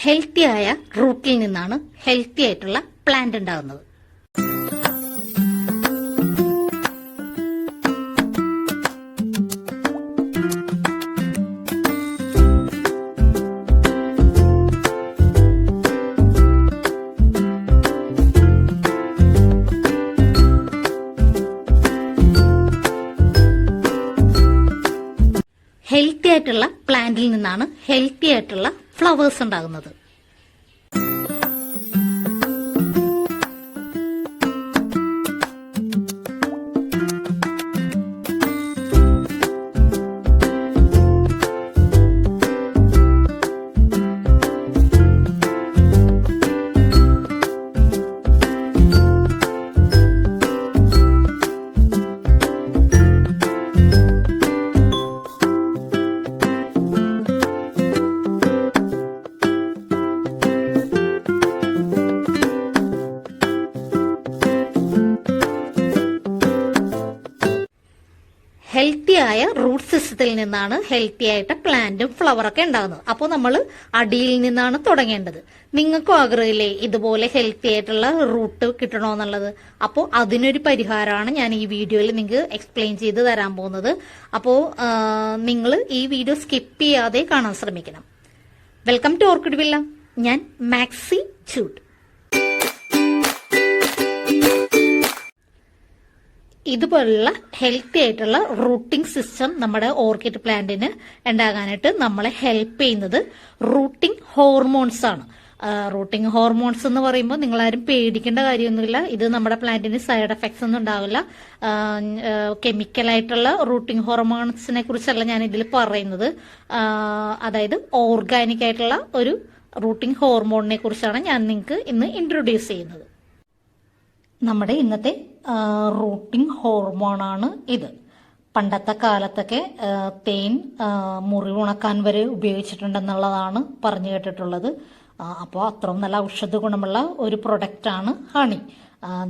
Healthy ആയ റൂട്ടിൽ നിന്നാണ് ഹെൽത്തി ആയിട്ടുള്ള പ്ലാന്റ് ഉണ്ടാകുന്നത് ഹെൽത്തി ആയിട്ടുള്ള പ്ലാന്റിൽ നിന്നാണ് ഹെൽത്തി ആയിട്ടുള്ള ഫ്ലവേഴ്സ് ഉണ്ടാകുന്നത്. ആയ റൂട്ട് സിസ്റ്റത്തിൽ നിന്നാണ് ഹെൽത്തി ആയിട്ട് പ്ലാന്റും ഫ്ലവറൊക്കെ ഉണ്ടാകുന്നത്. അപ്പോൾ നമ്മൾ അടിയിൽ നിന്നാണ് തുടങ്ങേണ്ടത്. നിങ്ങൾക്കും ആഗ്രഹമില്ലേ ഇതുപോലെ ഹെൽത്തി ആയിട്ടുള്ള റൂട്ട് കിട്ടണമെന്നുള്ളത് അപ്പോൾ അതിനൊരു പരിഹാരമാണ് ഞാൻ ഈ വീഡിയോയിൽ നിങ്ങൾക്ക് എക്സ്പ്ലെയിൻ ചെയ്ത് തരാൻ പോകുന്നത്. അപ്പോൾ നിങ്ങൾ ഈ വീഡിയോ സ്കിപ്പ് ചെയ്യാതെ കാണാൻ ശ്രമിക്കണം. Welcome to orchid villa. ഞാൻ മാക്സി ചൂട്ട്. ഇതുപോലുള്ള ഹെൽത്തി ആയിട്ടുള്ള റൂട്ടിംഗ് സിസ്റ്റം നമ്മുടെ ഓർക്കിഡ് പ്ലാന്റിന് ഉണ്ടാകാനായിട്ട് നമ്മളെ ഹെൽപ്പ് ചെയ്യുന്നത് റൂട്ടിംഗ് ഹോർമോൺസ് ആണ്. റൂട്ടിംഗ് ഹോർമോൺസ് എന്ന് പറയുമ്പോൾ നിങ്ങൾ ആരും പേടിക്കേണ്ട കാര്യമൊന്നുമില്ല. ഇത് നമ്മുടെ പ്ലാന്റിന് സൈഡ് എഫക്ട്സ് ഒന്നും ഉണ്ടാവില്ല. കെമിക്കലായിട്ടുള്ള റൂട്ടിംഗ് ഹോർമോൺസിനെ കുറിച്ചല്ല ഞാൻ ഇതിൽ പറയുന്നത്. അതായത് ഓർഗാനിക് ആയിട്ടുള്ള ഒരു റൂട്ടിംഗ് ഹോർമോണിനെ കുറിച്ചാണ് ഞാൻ നിങ്ങൾക്ക് ഇന്ന് ഇൻട്രൊഡ്യൂസ് ചെയ്യുന്നത്. നമ്മുടെ ഇന്നത്തെ റൂട്ടിംഗ് ഹോർമോണാണ് ഇത്. പണ്ടത്തെ കാലത്തൊക്കെ തേൻ മുറി മുറിവുണക്കാൻ വരെ ഉപയോഗിച്ചിട്ടുണ്ടെന്നുള്ളതാണ് പറഞ്ഞു കേട്ടിട്ടുള്ളത്. അപ്പോൾ അത്രയും നല്ല ഔഷധ ഗുണമുള്ള ഒരു പ്രൊഡക്റ്റാണ് ഹണി.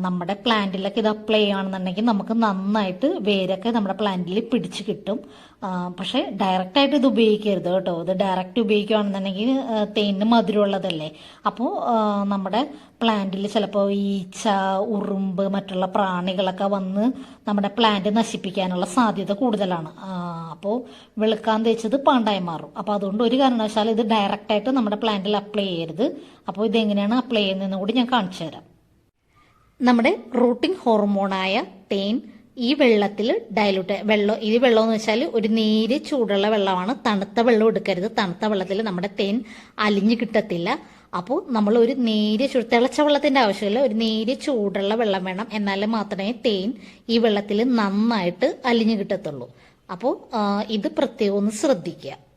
നമ്മുടെ പ്ലാന്റിലൊക്കെ ഇത് അപ്ലൈ ചെയ്യുകയാണെന്നുണ്ടെങ്കിൽ നമുക്ക് നന്നായിട്ട് വേരൊക്കെ നമ്മുടെ പ്ലാന്റിൽ പിടിച്ച് കിട്ടും. പക്ഷെ പക്ഷേ ഡയറക്റ്റ് ആയിട്ട് ഇത് ഉപയോഗിക്കരുത് കേട്ടോ. ഇത് ഡയറക്റ്റ് ഉപയോഗിക്കുകയാണെന്നുണ്ടെങ്കിൽ തേനിന് മധുരമുള്ളതല്ലേ. അപ്പോൾ നമ്മുടെ പ്ലാന്റിൽ ചിലപ്പോൾ ഈച്ച ഉറുമ്പ് മറ്റുള്ള പ്രാണികളൊക്കെ വന്ന് നമ്മുടെ പ്ലാന്റ് നശിപ്പിക്കാനുള്ള സാധ്യത കൂടുതലാണ്. അപ്പോൾ വെളുക്കാൻ തേച്ചത് പാണ്ടായി മാറും. അപ്പോൾ അതുകൊണ്ട് ഒരു കാരണവശാലും ഇത് ഡയറക്റ്റ് ആയിട്ട് നമ്മുടെ പ്ലാന്റിൽ അപ്ലൈ ചെയ്യരുത്. അപ്പോൾ ഇതെങ്ങനെയാണ് അപ്ലൈ ചെയ്യുന്നതെന്ന് കൂടി ഞാൻ കാണിച്ചു തരാം. നമ്മുടെ റൂട്ടിംഗ് ഹോർമോണായ തേൻ ഈ വെള്ളത്തിൽ ഡയലൂട്ട് വെള്ളം ഈ വെള്ളം എന്ന് വെച്ചാൽ ഒരു നേര് ചൂടുള്ള വെള്ളമാണ്. തണുത്ത വെള്ളം എടുക്കരുത്. തണുത്ത വെള്ളത്തിൽ നമ്മുടെ തേൻ അലിഞ്ഞു കിട്ടത്തില്ല. അപ്പോൾ നമ്മൾ ഒരു നേരിയ ചൂട് തിളച്ച വെള്ളത്തിന്റെ ആവശ്യമില്ല. ഒരു നേരിയ ചൂടുള്ള വെള്ളം വേണം. എന്നാൽ മാത്രമേ തേൻ ഈ വെള്ളത്തിൽ നന്നായിട്ട് അലിഞ്ഞു കിട്ടത്തുള്ളൂ. അപ്പോൾ ഇത് പ്രത്യേകം ഒന്ന് ശ്രദ്ധിക്കുക.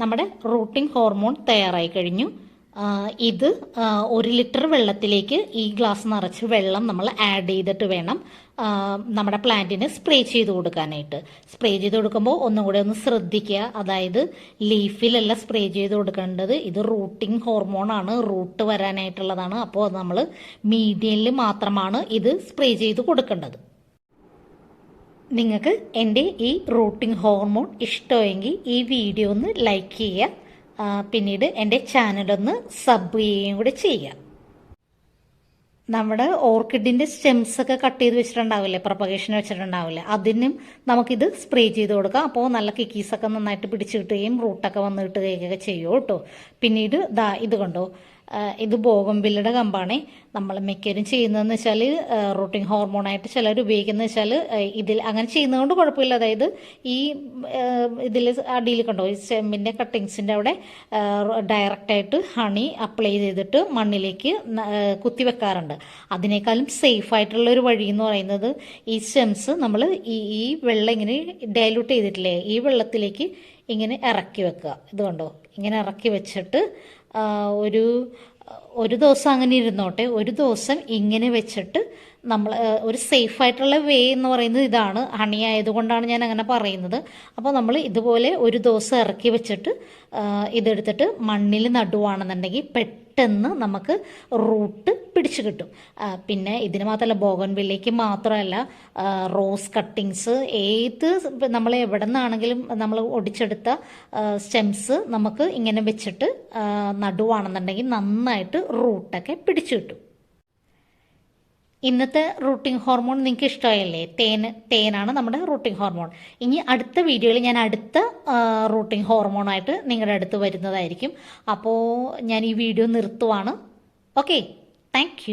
നമ്മുടെ റൂട്ടിംഗ് ഹോർമോൺ തയ്യാറായി കഴിഞ്ഞു. ഇത് ഒരു ലിറ്റർ വെള്ളത്തിലേക്ക് ഈ ഗ്ലാസ് നിറച്ച് വെള്ളം നമ്മൾ ആഡ് ചെയ്തിട്ട് വേണം നമ്മുടെ പ്ലാന്റിന് സ്പ്രേ ചെയ്ത് കൊടുക്കാനായിട്ട്. സ്പ്രേ ചെയ്ത് കൊടുക്കുമ്പോൾ ഒന്നും കൂടെ ഒന്ന് ശ്രദ്ധിക്കുക. അതായത് ലീഫിലല്ല സ്പ്രേ ചെയ്ത് കൊടുക്കേണ്ടത്. ഇത് റൂട്ടിംഗ് ഹോർമോണാണ്. റൂട്ട് വരാനായിട്ടുള്ളതാണ്. അപ്പോൾ നമ്മൾ മീഡിയനിൽ മാത്രമാണ് ഇത് സ്പ്രേ ചെയ്ത് കൊടുക്കേണ്ടത്. നിങ്ങൾക്ക് എന്റെ ഈ റൂട്ടിംഗ് ഹോർമോൺ ഇഷ്ടമെങ്കിൽ ഈ വീഡിയോ ഒന്ന് ലൈക്ക് ചെയ്യുക. പിന്നീട് എന്റെ ചാനലൊന്ന് സബ് ചെയ്യുകയും കൂടി ചെയ്യുക. നമ്മുടെ ഓർക്കിഡിന്റെ സ്റ്റെംസ് ഒക്കെ കട്ട് ചെയ്ത് വെച്ചിട്ടുണ്ടാവില്ലേ? പ്രൊപ്പഗേഷൻ വെച്ചിട്ടുണ്ടാവില്ലേ? അതിനും നമുക്കിത് സ്പ്രേ ചെയ്ത് കൊടുക്കാം. അപ്പോൾ നല്ല കിക്കീസൊക്കെ നന്നായിട്ട് പിടിച്ച് കിട്ടുകയും റൂട്ടൊക്കെ വന്ന് കിട്ടുകയൊക്കെ ചെയ്യും കേട്ടോ. പിന്നീട് ദാ ഇത് കണ്ടോ? ഇത് ബോഗംബില്ലയുടെ കമ്പാണ് നമ്മൾ മിക്കവരും ചെയ്യുന്നതെന്ന് വെച്ചാൽ റൂട്ടിംഗ് ഹോർമോണായിട്ട് ചിലർ ഉപയോഗിക്കുന്നത് വെച്ചാൽ ഇതിൽ അങ്ങനെ ചെയ്യുന്നതുകൊണ്ട് കുഴപ്പമില്ല. അതായത് ഈ ഇതിൽ അടിയിൽ കണ്ടോ ഈ സ്റ്റെമ്മിന്റെ കട്ടിങ്സിന്റെ അവിടെ ഡയറക്റ്റായിട്ട് ഹണി അപ്ലൈ ചെയ്തിട്ട് മണ്ണിലേക്ക് കുത്തി വെക്കാറുണ്ട്. അതിനേക്കാളും സേഫ് ആയിട്ടുള്ള ഒരു വഴി എന്ന് പറയുന്നത് ഈ സ്റ്റെംസ് നമ്മൾ ഈ ഈ വെള്ളം ഇങ്ങനെ ഡയലൂട്ട് ചെയ്തിട്ടില്ലേ ഈ വെള്ളത്തിലേക്ക് ഇങ്ങനെ ഇറക്കി വെക്കുക. ഇത് കണ്ടോ? ഇങ്ങനെ ഇറക്കി വെച്ചിട്ട് ഒരു ഒരു ദിവസം അങ്ങനെ ഇരുന്നോട്ടെ. ഒരു ദിവസം ഇങ്ങനെ വെച്ചിട്ട് നമ്മൾ ഒരു സേഫ് ആയിട്ടുള്ള വേ എന്ന് പറയുന്നത് ഇതാണ്. ഹണി ആയതുകൊണ്ടാണ് ഞാൻ അങ്ങനെ പറയുന്നത്. അപ്പോൾ നമ്മൾ ഇതുപോലെ ഒരു ദിവസം ഇറക്കി വെച്ചിട്ട് ഇതെടുത്തിട്ട് മണ്ണിൽ നടുവാണെന്നുണ്ടെങ്കിൽ പെട്ടെന്ന് നമുക്ക് റൂട്ട് പിടിച്ചു കിട്ടും. പിന്നെ ഇതിന് മാത്രമല്ല ബോഗൻവില്ലേക്ക് മാത്രമല്ല റോസ് കട്ടിങ്സ് ഏത് നമ്മൾ എവിടെ നിന്നാണെങ്കിലും നമ്മൾ ഒടിച്ചെടുത്ത സ്റ്റെംസ് നമുക്ക് ഇങ്ങനെ വെച്ചിട്ട് നടുവാണെന്നുണ്ടെങ്കിൽ നന്നായിട്ട് റൂട്ടൊക്കെ പിടിച്ചു കിട്ടും. ഇന്നത്തെ റൂട്ടിംഗ് ഹോർമോൺ നിങ്ങൾക്ക് ഇഷ്ടമായല്ലേ തേൻ തേനാണ് നമ്മുടെ റൂട്ടിംഗ് ഹോർമോൺ ഇനി അടുത്ത വീഡിയോയിൽ ഞാൻ അടുത്ത റൂട്ടിംഗ് ഹോർമോണായിട്ട് നിങ്ങളുടെ അടുത്ത് വരുന്നതായിരിക്കും. അപ്പോൾ ഞാൻ ഈ വീഡിയോ നിർത്തുവാണ്. Okay thank